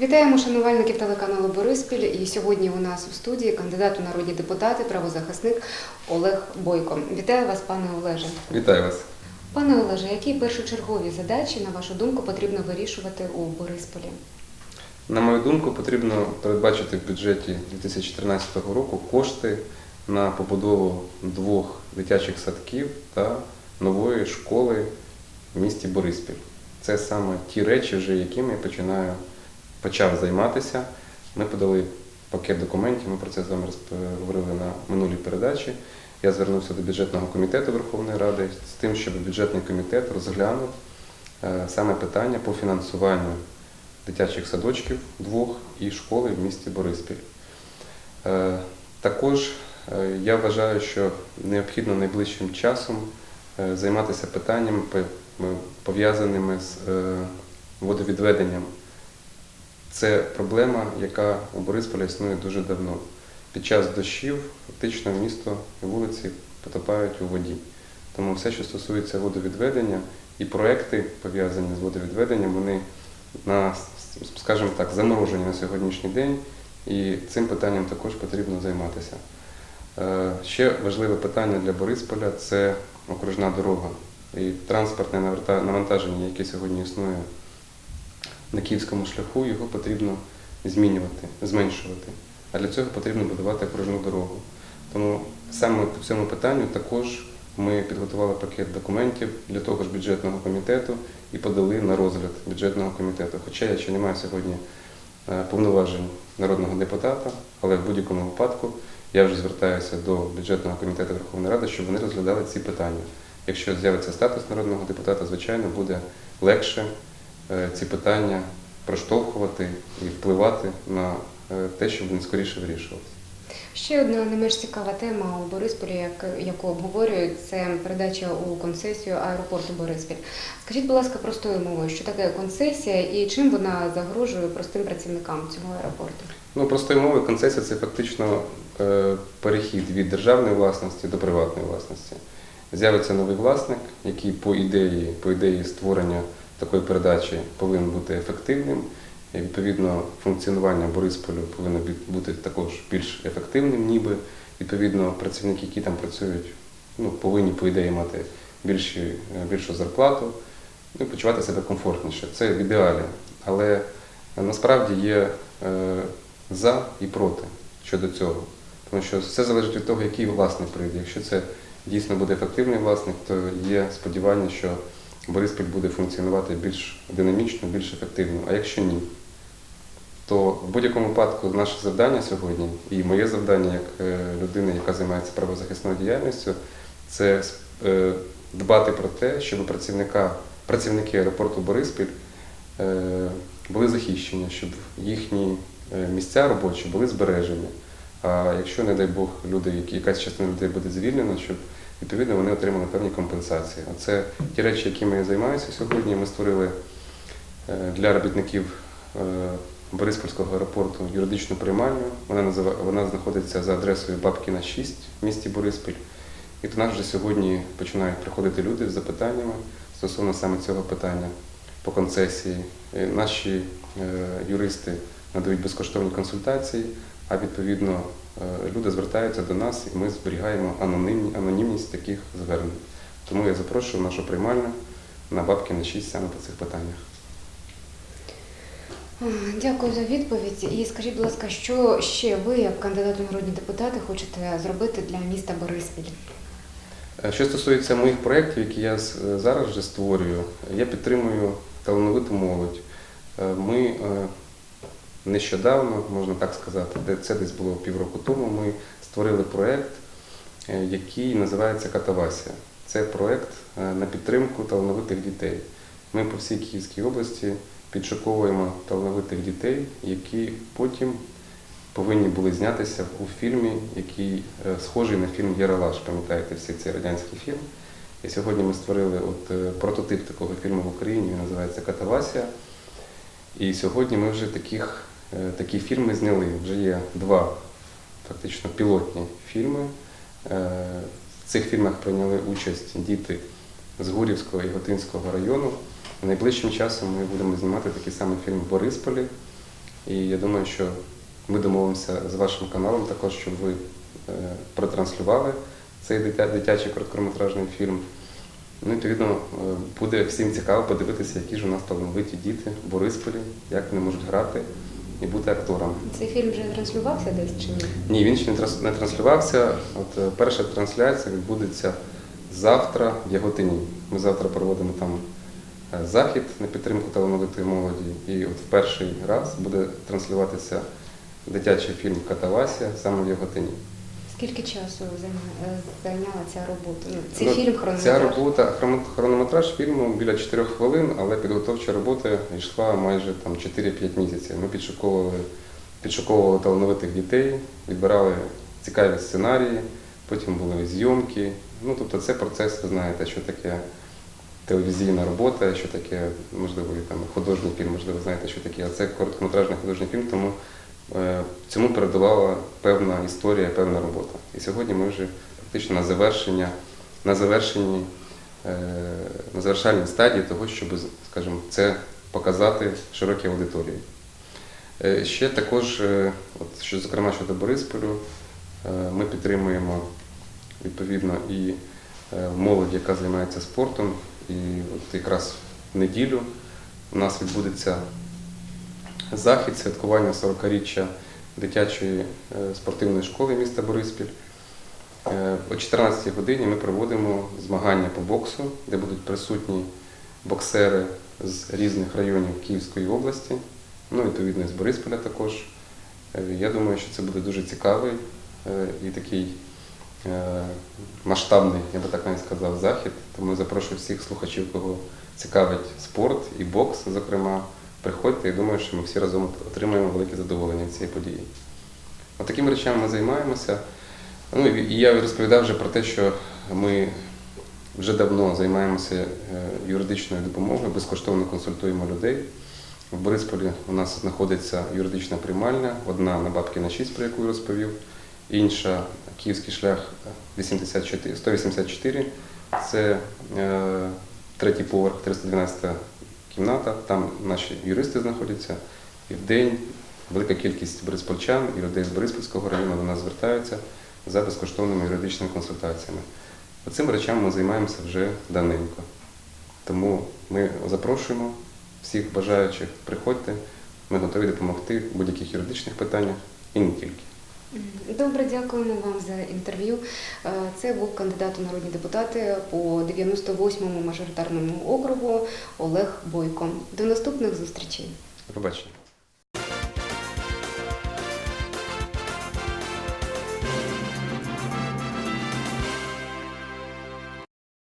Вітаємо шанувальників телеканалу Бориспіль. І сьогодні у нас у студії кандидат у народні депутати, правозахисник Олег Бойко. Вітаю вас, пане Олеже. Вітаю вас. Пане Олеже, які першочергові задачі, на вашу думку, потрібно вирішувати у Борисполі? На мою думку, потрібно передбачити в бюджеті 2014 року кошти на побудову двох дитячих садків та нової школи в місті Бориспіль. Це саме ті речі, вже якими я починаю, почав займатися. Ми подали пакет документів, ми про це з вами розп- говорили на минулій передачі. Я звернувся до бюджетного комітету Верховної Ради з тим, щоб бюджетний комітет розглянув е, саме питання по фінансуванню дитячих садочків двох і школи в місті Бориспіль. Е, Також е, я вважаю, що необхідно найближчим часом займатися питаннями пов'язаними з водовідведенням. Це проблема, яка у Борисполі існує дуже давно. Під час дощів фактично місто і вулиці потопають у воді. Тому все, що стосується водовідведення і проекти, пов'язані з водовідведенням, вони на, скажімо так, заморожені на сьогоднішній день, і цим питанням також потрібно займатися. Е, Ще важливе питання для Борисполя це окружна дорога і транспортне навантаження, яке сьогодні існує на київському шляху, його потрібно змінювати, зменшувати. А для цього потрібно будувати окружну дорогу. Тому саме по цьому питанню також ми підготували пакет документів для того ж бюджетного комітету і подали на розгляд бюджетного комітету. Хоча я ще не маю сьогодні е, повноважень народного депутата, але в будь-якому випадку я вже звертаюся до бюджетного комітету Верховної Ради, щоб вони розглядали ці питання. Якщо з'явиться статус народного депутата, звичайно, буде легше ці питання проштовхувати і впливати на е, те, щоб він скоріше вирішувався. Ще одна не менш цікава тема у Борисполі, як- яку обговорюють, це передача у концесію аеропорту Бориспіль. Скажіть, будь ласка, простою мовою, що таке концесія і чим вона загрожує простим працівникам цього аеропорту? Ну, простою мовою, концесія це фактично е, перехід від державної власності до приватної власності. З'явиться новий власник, який по ідеї, по ідеї створення такої передачі повинен бути ефективним. І, відповідно, функціонування Борисполю повинно бути також більш ефективним, ніби відповідно працівники, які там працюють, ну, повинні по ідеї мати більші, е, більшу зарплату, ну і почувати себе комфортніше. Це в ідеалі. Але насправді є е, за і проти щодо цього. Тому що все залежить від того, який власник прийде. Якщо це дійсно буде ефективний власник, то є сподівання, що Бориспіль буде функціонувати більш динамічно, більш ефективно. А якщо ні, то в будь-якому випадку наше завдання сьогодні, і моє завдання як е, людини, яка займається правозахисною діяльністю, це е, дбати про те, щоб працівника, працівники аеропорту Бориспіль е, були захищені, щоб їхні місця робочі були збережені. А якщо, не дай Бог, люди, якась частина людей буде звільнена, щоб відповідно вони отримали певні компенсації. Оце ті речі, якими я займаюся сьогодні. Ми створили е, для робітників е, Бориспільського аеропорту юридичну приймальню. Вона називає, вона знаходиться за адресою Бабкіна 6 в місті Бориспіль. І до нас вже сьогодні починають приходити люди з запитаннями стосовно саме цього питання по концесії. Наші е, юристи надають безкоштовні консультації, а відповідно е, люди звертаються до нас і ми зберігаємо анонімні, анонімність таких звернень. Тому я запрошую нашу приймальню на Бабкіна 6 саме по цих питаннях. Дякую за відповідь. І скажіть, будь ласка, що ще ви, як кандидат у народні депутати, хочете зробити для міста Бориспіль? Е, Що стосується моїх проєктів, які я е, зараз вже створюю, я підтримую талановиту молодь. Е, Ми е, нещодавно, можна так сказати, це десь було півроку тому, ми створили проєкт, е, який називається Катавасія. Це проєкт на підтримку талановитих дітей. Ми по всій Київській області підшуковуємо талановитих дітей, які потім повинні були знятися у фільмі, який схожий на фільм Єралаш, пам'ятаєте всі цей радянський фільм. І сьогодні ми створили от, е, прототип такого фільму в Україні, він називається Катавасія. І сьогодні ми вже таких, е, такі фільми зняли. Вже є два фактично пілотні фільми. Е, В цих фільмах прийняли участь діти з Гурівського і Готинського району. Найближчим часом ми будемо знімати такий самий фільм в Борисполі. І я думаю, що ми домовимося з вашим каналом також, щоб ви протранслювали цей дитячий короткометражний фільм. Ну, відповідно, е, буде всім цікаво подивитися, які ж у нас талановиті діти в Борисполі, як вони можуть грати і бути акторами. Цей фільм вже транслювався десь чи ні? Ні, він ще не транслювався. От е, перша трансляція відбудеться завтра в Яготині. Ми завтра проводимо там е, захід на підтримку талановитої молоді. І от в перший раз буде транслюватися дитячий фільм Катавасія саме в Яготині. Скільки часу е, зайняла ця робота? Ну, Цей Ну, фільм Ця робота, хронометраж фільму біля 4 хвилин, але підготовча робота йшла майже там 4-5 місяців. Ми підшуковували, підшуковували талановитих дітей, відбирали цікаві сценарії, потім були зйомки. Ну, тобто це процес, ви знаєте, що таке телевізійна робота, що таке, можливо, і там художній фільм, можливо, знаєте, що таке, а це короткометражний художній фільм, тому цьому передувала певна історія, певна робота. І сьогодні ми вже практично на завершення, на завершенні, е, на завершальній стадії того, щоб, скажімо, це показати широкій аудиторії. Е, Ще також, е, от, що, зокрема щодо Борисполю, е, ми підтримуємо відповідно і е, молодь, яка займається спортом. І от якраз в неділю у нас відбудеться захід святкування 40-річчя дитячої е, спортивної школи міста Бориспіль. Е, О 14-й годині ми проводимо змагання по боксу, де будуть присутні боксери з різних районів Київської області, ну відповідно з Борисполя також. Е, Я думаю, що це буде дуже цікавий і такий масштабний, я би так навіть сказав, захід. Тому запрошую всіх слухачів, кого цікавить спорт і бокс, зокрема. Приходьте і думаю, що ми всі разом отримаємо велике задоволення від цієї події. От такими речами ми займаємося. Ну і я розповідав вже про те, що ми вже давно займаємося е, юридичною допомогою, безкоштовно консультуємо людей. В Борисполі у нас знаходиться юридична приймальня, одна на Бабкіна 6, про яку я розповів, інша Київський шлях 84, 184. Це е, третій поверх, 312 кімната. Там наші юристи знаходяться. І в день велика кількість бориспольчан і людей з Бориспільського району до нас звертаються за безкоштовними юридичними консультаціями. Цим речами ми займаємося вже давненько. Тому ми запрошуємо всіх бажаючих, приходьте, ми готові допомогти в будь-яких юридичних питаннях і не тільки. Добре, дякуємо вам за інтерв'ю. Е, Це був кандидат у народні депутати по 98-му мажоритарному округу Олег Бойко. До наступних зустрічей. Побачення.